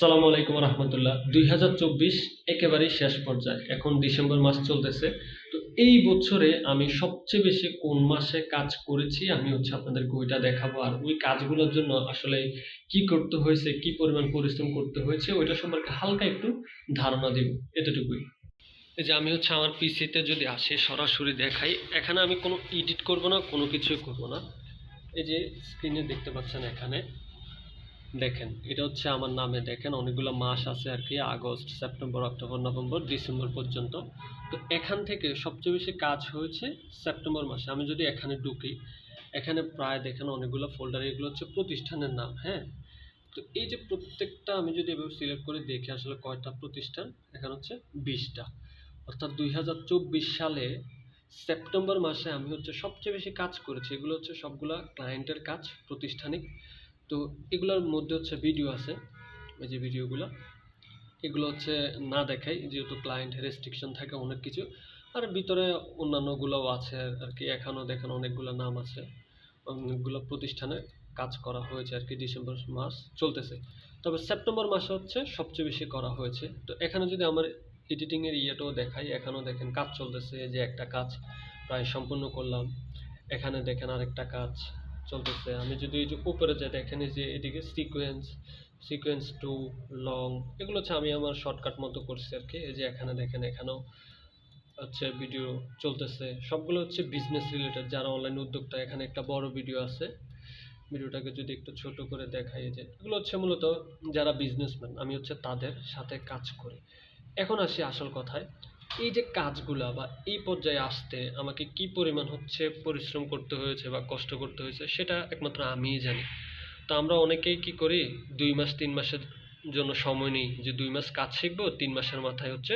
সালামু আলাইকুম রহমতুল্লাহ। দুই হাজার চব্বিশ একেবারেই শেষ পর্যায়ে। এখন ডিসেম্বর মাস চলতেছে। তো এই বছরে আমি সবচেয়ে বেশি কোন মাসে কাজ করেছি, আমি হচ্ছে আপনাদেরকে ওইটা দেখাবো। আর ওই কাজগুলোর জন্য আসলে কি করতে হয়েছে, কি পরিমাণ পরিশ্রম করতে হয়েছে, ওইটা সম্পর্কে হালকা একটু ধারণা দিব। এতটুকুই। এই যে আমি হচ্ছে আমার পিসিতে যদি আসে, সরাসরি দেখাই, এখানে আমি কোনো এডিট করব না, কোনো কিছুই করব না। এই যে স্ক্রিনে দেখতে পাচ্ছেন এখানে। দেখেন, এটা হচ্ছে আমার নামে দেখেন, অনেকগুলো মাস আছে আর কি, August, September, October, November, December পর্যন্ত। তো এখান থেকে সবচেয়ে বেশি কাজ হয়েছে সেপ্টেম্বর মাসে। আমি যদি এখানে ঢুকি, এখানে প্রায় দেখেন অনেকগুলো ফোল্ডার এগুলো হচ্ছে প্রতিষ্ঠানের নাম হ্যাঁ? তো এই যে প্রত্যেকটা আমি যদি এভাবে সিলেক্ট করে দেখি, আসলে কয়টা প্রতিষ্ঠান? এখানে হচ্ছে বিশটা। অর্থাৎ দুই হাজার চব্বিশ সালে সেপ্টেম্বর মাসে আমি হচ্ছে সবচেয়ে বেশি কাজ করেছি, এগুলো হচ্ছে সবগুলা ক্লায়েন্টের কাজ, প্রতিষ্ঠানিক। তো এগুলোর মধ্যে হচ্ছে ভিডিও আছে এই যে ভিডিওগুলো এগুলো হচ্ছে না দেখাই, যেহেতু ক্লায়েন্ট রেস্ট্রিকশন থাকে অনেক কিছু। আর ভিতরে অন্যান্যগুলোও আছে আর কি এখানেও দেখেন অনেকগুলো নাম আছে। অনেকগুলো প্রতিষ্ঠানে কাজ করা হয়েছে আর কি ডিসেম্বর মাস চলতেছে। তবে সেপ্টেম্বর মাসে হচ্ছে সবচেয়ে বেশি করা হয়েছে। তো এখানে যদি আমার এডিটিংয়ের ইয়েটাও দেখাই, এখানেও দেখেন কাজ চলতেছে যে একটা কাজ প্রায় সম্পূর্ণ করলাম। এখানে দেখেন আরেকটা কাজ। চলতেছে। আমি যদি এই যে উপরে যাই, দেখেন এই যে এদিকে সিকোয়েন্স সিকোয়েন্স টু লং এগুলো হচ্ছে আমি আমার শর্টকাট মতো করছি আর কি এই যে এখানে দেখেন, এখানেও হচ্ছে ভিডিও চলতেছে। সবগুলো হচ্ছে বিজনেস রিলেটেড যারা অনলাইন উদ্যোক্তা, এখানে একটা বড় ভিডিও আছে। ভিডিওটাকে যদি একটু ছোট করে দেখাই যে এগুলো হচ্ছে মূলত যারা বিজনেসম্যান আমি হচ্ছে তাদের সাথে কাজ করি। এখন আসি আসল কথায়। এই যে কাজগুলা বা এই পর্যায়ে আসতে আমাকে কি পরিমাণ হচ্ছে পরিশ্রম করতে হয়েছে বা কষ্ট করতে হয়েছে, সেটা একমাত্র আমিই জানি। তো আমরা অনেকেই কি করি, দুই মাস, তিন মাসের জন্য সময় নিই। যে দুই মাস কাজ শিখব, তিন মাসের মাথায় হচ্ছে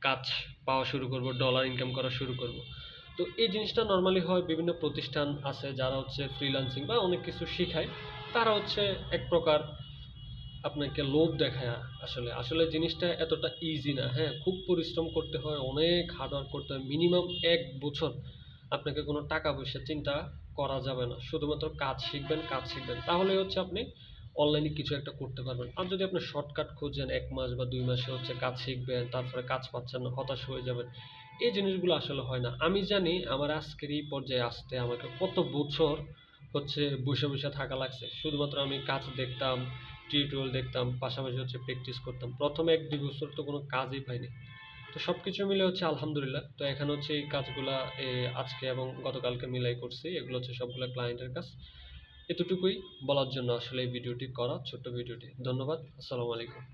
কাজ পাওয়া শুরু করব ডলার ইনকাম করা শুরু করব। তো এই জিনিসটা নর্মালি হয় বিভিন্ন প্রতিষ্ঠান আছে যারা হচ্ছে ফ্রিল্যান্সিং বা অনেক কিছু শেখায়। তারা হচ্ছে এক প্রকার আপনাকে লোভ দেখায় আসলে। আসলে জিনিসটা এতটা ইজি না হ্যাঁ? খুব পরিশ্রম করতে হয়, অনেক হার্ডওয়ার্ক করতে হয় মিনিমাম এক বছর আপনাকে কোনো টাকা পয়সা চিন্তা করা যাবে না। শুধুমাত্র কাজ শিখবেন কাজ শিখবেন। তাহলে হচ্ছে আপনি অনলাইনে কিছু একটা করতে পারবেন। আর যদি আপনি শর্টকাট খোঁজেন, এক মাস বা দুই মাসে হচ্ছে কাজ শিখবেন, তারপরে কাজ পাচ্ছেন না, হতাশ হয়ে যাবেন, এই জিনিসগুলো আসলে হয় না। আমি জানি আমার আজকের এই পর্যায়ে আসতে আমাকে কত বছর হচ্ছে বসে বসে থাকা লাগছে। শুধুমাত্র আমি কাজ দেখতাম টিউটোরিয়াল দেখতাম, পাশাপাশি হচ্ছে প্র্যাকটিস করতাম। প্রথমে এক দুই বছর তো কোনো কাজই পাইনি। তো সব কিছু মিলে হচ্ছে আলহামদুলিল্লাহ। তো এখানে হচ্ছে এই কাজগুলা আজকে এবং গতকালকে মিলাই করছি। এগুলো হচ্ছে সবগুলো ক্লায়েন্টের কাজ। এতটুকুই বলার জন্য আসলে এই ভিডিওটি করা, ছোট্ট ভিডিওটি। ধন্যবাদ। আসসালামু আলাইকুম।